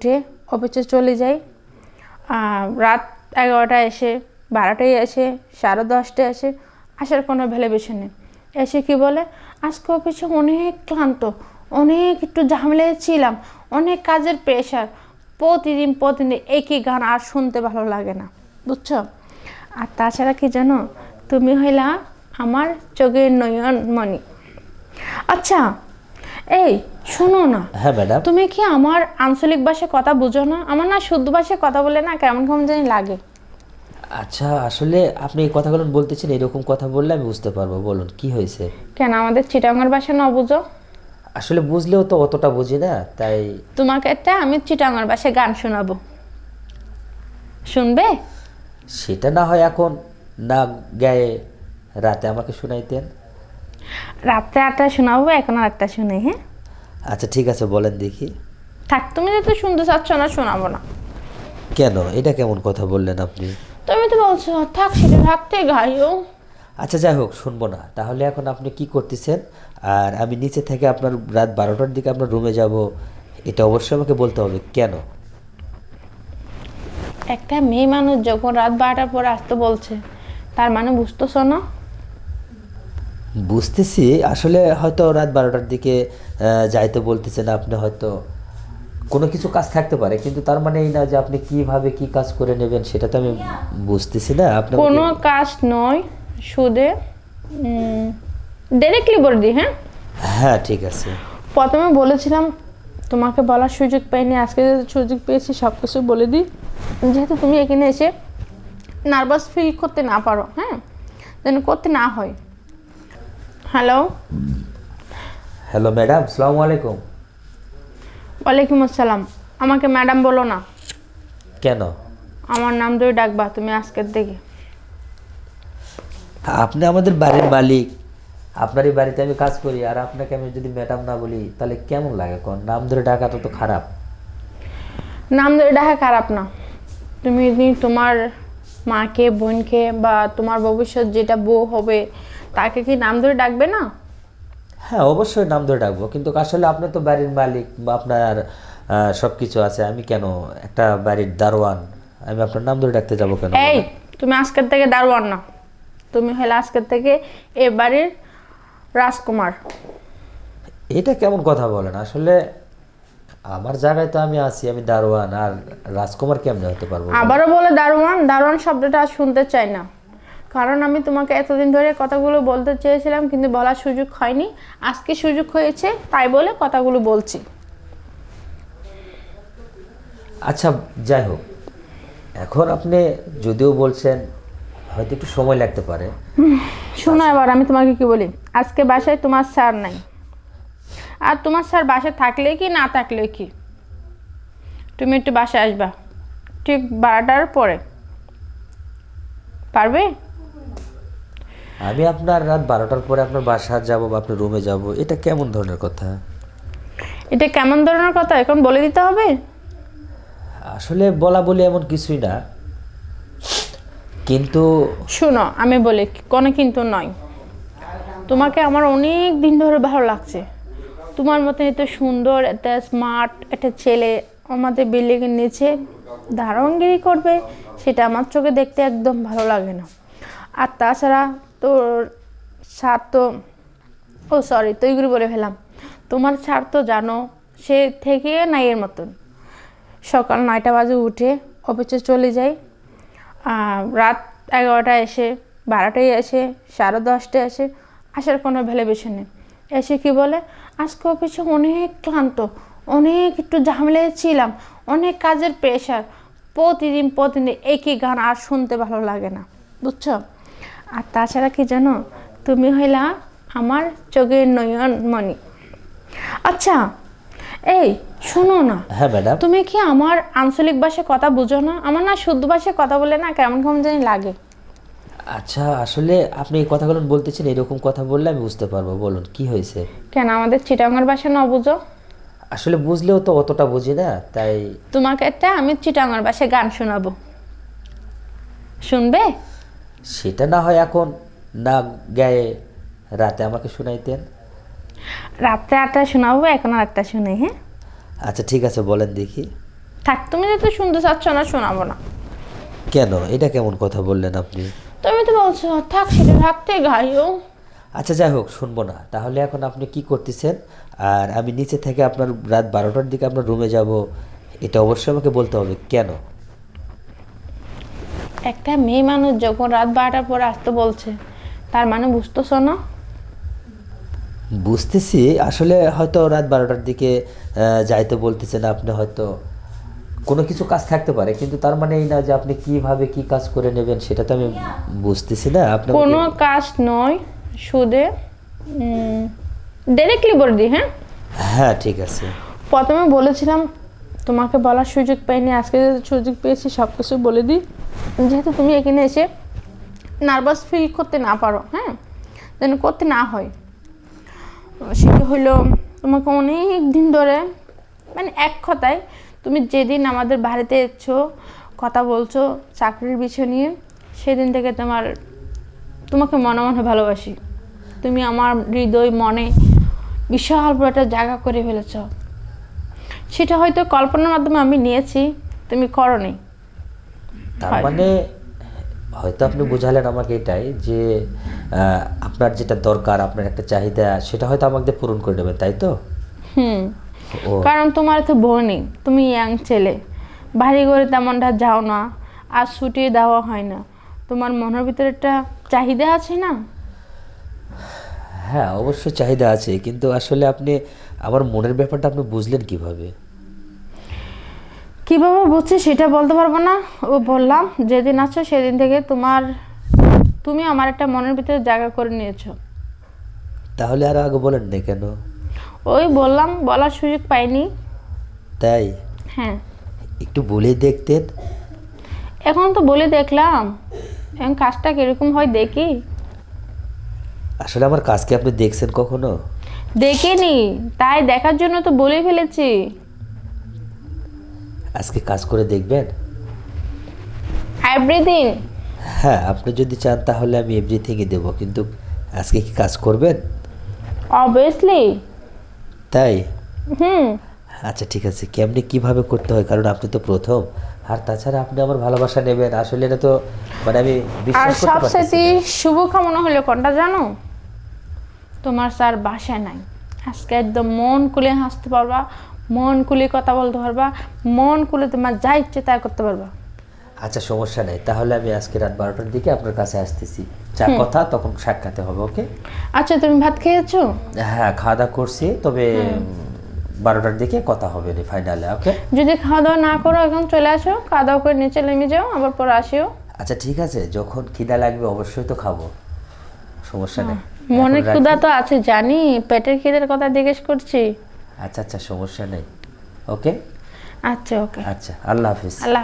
উঠে অফিসে চলে যাই। রাত এগারোটায় এসে, বারোটায় এসে, সাড়ে দশটায় এসে, আসার কোনো ভ্যালুয়েশন নেই। এসে কি বলে, আজকে অফিসে অনেক ক্লান্ত, অনেক একটু ঝামেলায় ছিলাম, অনেক কাজের প্রেশার প্রতিদিন প্রতিদিন একই গান আর শুনতে ভালো লাগে না, বুঝছ? আর তাছাড়া কি জানো, তুমি হইলা আমার চোখের নয়নমণি। আচ্ছা এই শোনো না। হ্যাঁ ম্যাডাম। তুমি কি আমার আঞ্চলিক ভাষায় কথা বুঝো না? আমার না শুদ্ধ ভাষায় কথা বলে না কেমন কেমন জানি লাগে। আচ্ছা আসলে আপনি এই কথাগুলো বলতেছেন এরকম কথা বললে আমি বুঝতে পারব। বলুন কি হয়েছে? কেন আমাদের চিটাঙ্গের ভাষা না বুঝো? আসলে বুঝলেও তো অতটা বুঝি না তাই তোমাকে একটা আমি চিটাঙ্গের ভাষায় গান শোনাবো। শুনবে? সেটা না হয় এখন না গায়ে রাতে আমাকে শোনাইতেন। রাত্রে আটটা শোনাবো এখন আর একটা শুনে হ্যাঁ? আচ্ছা ঠিক আছে বলেন দেখি। থাক তুমি যেহেতু শুনতে চাচ্ছ না শোনাবো না। কেন? এটা কেমন কথা বললেন আপনি? তুমি তো বলছো থাক সেটা থাকতে গাইও আচ্ছা যাই হোক শুনব না। তাহলে এখন আপনি কি করতেছেন? আর আমি নিচে থেকে আপনার রাত বারোটার দিকে আপনার রুমে যাব। এটা অবশ্যই আমাকে বলতে হবে কেন? একটা মেয়ে মানুষ যখন রাত বারোটার পর আসতে বলছে তার মানে বুঝতেছো না? বুঝতেছি আসলে হয়তো রাত বারোটার দিকে যাইতে বলতেছেন আপনি হয়তো কোনো কিছু কাজ থাকতে পারে কিন্তু তার মানে এই না যে আপনি কীভাবে কি কাজ করে নেবেন সেটা তো আমি বুঝতেছি না আপনি কোনো কাজ নয় সুদে ডাইরেক্টলি বলে দিই হ্যাঁ? হ্যাঁ ঠিক আছে। প্রথমে বলেছিলাম তোমাকে বলার সুযোগ পাইনি আজকে যে সুযোগ পেয়েছি সব কিছু বলে দিই। যেহেতু তুমি এখানে এসে নার্ভাস ফিল করতে না পারো হ্যাঁ? যেন করতে না হয়। হ্যালো হ্যালো ম্যাডাম সালামু আলাইকুম ওয়ালাইকুম আসসালাম। আমাকে ম্যাডাম বলো না। কেন? আমার নাম ধরে ডাকবা তুমি আজকের থেকে আপনি আমাদের বাড়ির মালিক। আপনার এই বাড়িতে আমি কাজ করি আর আপনাকে আমি যদি ম্যাডাম না বলি তাহলে কেমন লাগে কোন? নাম ধরে ডাকাটা তো খারাপ। নাম ধরে ডাকা খারাপ না। তুমি যদি তোমার মাকে বোনকে বা তোমার ভবিষ্যৎ যেটা বউ হবে তাকে কি নাম ধরে ডাকবে না? হ্যাঁ অবশ্যই নাম ধরে ডাকবো। কিন্তু আসলে আপনি তো বাড়ির মালিক বা আপনার সব কিছু আছে আমি কেন একটা বাড়ির দারোয়ান? আমি আপনার নাম ধরে ডাকতে যাব কেন এই তুমি আজকের থেকে দারোয়ান না। তুমি হলে আজকের থেকে এ বাড়ির রাজকুমার। এটা কেমন কথা বলেন? আসলে আমার জায়গায় তো আমি আছি আমি দারোয়ান আর রাজকুমার কেমনে হতে পারব আবারও বলে দারোয়ান? দারোয়ান শব্দটা আর শুনতে চাই না। কারণ আমি তোমাকে এতদিন ধরে কথাগুলো বলতে চেয়েছিলাম কিন্তু বলার সুযোগ হয়নি। আজকে সুযোগ হয়েছে তাই বলে কথাগুলো বলছি। আচ্ছা যাই হোক। এখন আপনি যদিও বলছেন হয়তো একটু সময় লাগতে পারে। শোনো এবার আমি তোমাকে কি বলি? আজকে বাসায় তোমার স্যার নাই। আর তোমার স্যার বাসায় থাকলে কি না থাকলে কি? তুমি একটু বাসায় আসবা। ঠিক বারোটার পরে। পারবে? আমি আপনার রাত বারোটার পরে আপনার বাসা যাব বা আপনার রুমে যাব এটা কেমন ধরনের কথা? এটা কেমন ধরনের কথা? এখন বলে দিতে হবে? আসলে বলা বলি এমন কিছুই না। কিন্তু শোনো আমি বলি কোনো কিন্তু নয়। তোমাকে আমার অনেক দিন ধরে ভালো লাগছে। তোমার মতন এত সুন্দর এত স্মার্ট একটা ছেলে আমাদের বিল্ডিংয়ের নিচে ধারণগিরি করবে সেটা আমার চোখে দেখতে একদম ভালো লাগে না। আর তাছাড়া তোর স্যার তো, ও সরি তৈগুলি বলে ফেলাম তোমার স্যার তো জানো, সে থেকে নাই এর মতন। সকাল নয়টা বাজে উঠে অফিসে চলে যাই। রাত এগারোটায় এসে, বারোটায় এসে, সাড়ে দশটায় এসে আসার কোনো ভ্যালুয়েশন নেই। এসে কি বলে, আজকে অফিসে অনেক ক্লান্ত, অনেক একটু ঝামেলায় ছিলাম, অনেক কাজের প্রেশার প্রতিদিন প্রতিদিন একই গান আর শুনতে ভালো লাগে না। বুঝছ? আর তাছাড়া কি জানো? তুমি হইলা আমার চোখের নয়নমণি আচ্ছা এই শোনো না। হ্যাঁ ম্যাডাম। তুমি কি আমার আঞ্চলিক ভাষায় কথা বুঝো না? আমার না শুদ্ধ ভাষায় কথা বলে না কেমন কেমন জানি লাগে। আচ্ছা আসলে আপনি এই কথাগুলো বলতেছেন এরকম কথা বললে আমি বুঝতে পারব। বলুন কি হয়েছে? কেন আমাদের চিটাঙ্গের ভাষা না বুঝো? আসলে বুঝলেও তো অতটা বুঝি না তাই তোমাকে একটা আমি চিটাঙ্গের ভাষায় গান শোনাবো। শুনবে? সেটা না হয় এখন না গায়ে রাতে আমাকে শোনাইতেন? রাত্রে আটটা শোনাবো এখন আর একটা শুনে হ্যাঁ? আচ্ছা ঠিক আছে বলেন দেখি। থাক তুমি যেহেতু শুনতে চাচ্ছ না শোনাবো না। কেন? এটা কেমন কথা বললেন আপনি? তুমি তো বলছো থাক সেটা থাকতে গাইও আচ্ছা যাই হোক শুনব না। তাহলে এখন আপনি কি করতেছেন? আর আমি নিচে থেকে আপনার রাত বারোটার দিকে আপনার রুমে যাব এটা অবশ্যই আমাকে বলতে হবে। কেন? একটা মেয়ে মানুষ যখন রাত বারোটার পর আসতে বলছে তার মানে বুঝতেছো না? বুঝতেছি আসলে হয়তো রাত বারোটার দিকে যাইতে বলতেছেন আপনি হয়তো। কোনো কিছু কাজ থাকতে পারে কিন্তু তার মানে এই না যে আপনি কীভাবে কি কাজ করে নেবেন সেটা তো আমি বুঝতেছি না। আপনি কোনো কাজ নয় সুদে ডাইরেক্টলি বলে দিই হ্যাঁ? হ্যাঁ ঠিক আছে। প্রথমে বলেছিলাম তোমাকে বলার সুযোগ পাইনি, আজকে যেহেতু সুযোগ পেয়েছি সব কিছু বলে দিই। যেহেতু তুমি এখানে এসে নার্ভাস ফিল করতে না পারো হ্যাঁ? যেন করতে না হয়। সেটা হলো, তোমাকে অনেক দিন ধরে মানে এক কথায়, তুমি যেদিন আমাদের বাড়িতে এসছো, কথা বলছো, চাকরির বিষয় নিয়ে, সেদিন থেকে তোমার, তোমাকে মনে মনে ভালোবাসি। তুমি আমার হৃদয়, মনে বিশাল বড় একটা জায়গা করে ফেলেছ। সেটা হয়তো কল্পনার মাধ্যমে আমি নিয়েছি তুমি করনি। তার মানে হয়তো আপনি বোঝালেন আমাকে এটাই যে আপনার যেটা দরকার আপনার একটা চাহিদা সেটা হয়তো আমাকে পূরণ করে নেবেন তাই তো? হুম। কারণ তোমার তো বউ নেই তুমি ইয়াং ছেলে। বাড়ি ঘরে তেমনটা যাও না আর ছুটি দেওয়া হয় না। তোমার মনের ভিতরে একটা চাহিদা আছে না? হ্যাঁ অবশ্যই চাহিদা আছে কিন্তু আসলে আপনি আমার মনের ব্যাপারটা আপনি বুঝলেন কীভাবে? কীভাবে বুঝছি সেটা বলতে পারব না। ও বললাম যেদিন আছো সেদিন থেকে তোমার তুমি আমার একটা মনের ভিতরে জায়গা করে নিয়েছো। তাহলে আর আগে বলেন না কেন? ওই বললাম বলার সুযোগ পাইনি। তাই? হ্যাঁ। একটু বলে দেখতেন। এখন তো বলে দেখলাম। এখন কাজটা কীরকম হয় দেখি। আসলে আমার কাজকে আপনি দেখছেন কখনো? দেখিনি তাই দেখার জন্য তো বলে ফেলেছি। আজকে কাজ করে দেখবেন? এভরিথিং হ্যাঁ আপনি যদি চান তাহলে আমি এভরিথিংই দেবো কিন্তু আজকে কি কাজ করবেন? অবভিয়াসলি তাই? হুম। আচ্ছা ঠিক আছে। কেমনি কীভাবে করতে হয়? কারণ আপনি তো প্রথম। আর তাছাড়া আপনি আমার ভালোবাসা নেবেন। আসলে এটা তো মানে আমি বিশ্বাস করতে পারতেছি সবসাথে না। শুভ কামনা হলো কোনটা জানো? তোমার স্যার বাসায় নাই। আজকে একদম মন খুলে হাসতে পারবা মন খুলে কথা বলতে পারবা মন খুলে তোমার যা ইচ্ছে তাই করতে পারবা। আচ্ছা সমস্যা নেই। তাহলে আমি আজকে রাত বারোটার দিকে আপনার কাছে আসতেছি। যা কথা তখন সাক্ষাতে হবে ওকে? আচ্ছা তুমি ভাত খেয়েছো? হ্যাঁ খাওয়া দাওয়া করছি তবে বারোটার দিকে কথা হবে না ফাইনালে ওকে? যদি খাওয়া দাওয়া না করো এখন চলে আসো খাওয়া দাওয়া করে নিচে নেমে যাও আবার পরে আসিও। আচ্ছা ঠিক আছে যখন খিদা লাগবে অবশ্যই তো খাব। সমস্যা নেই। মনে ক্ষুধা তো আছে জানি পেটের খিদের কথা জিজ্ঞেস করছি। আচ্ছা আচ্ছা সমস্যা নেই। ওকে? আচ্ছা ওকে। আচ্ছা আল্লাহ হাফিজ। আল্লাহ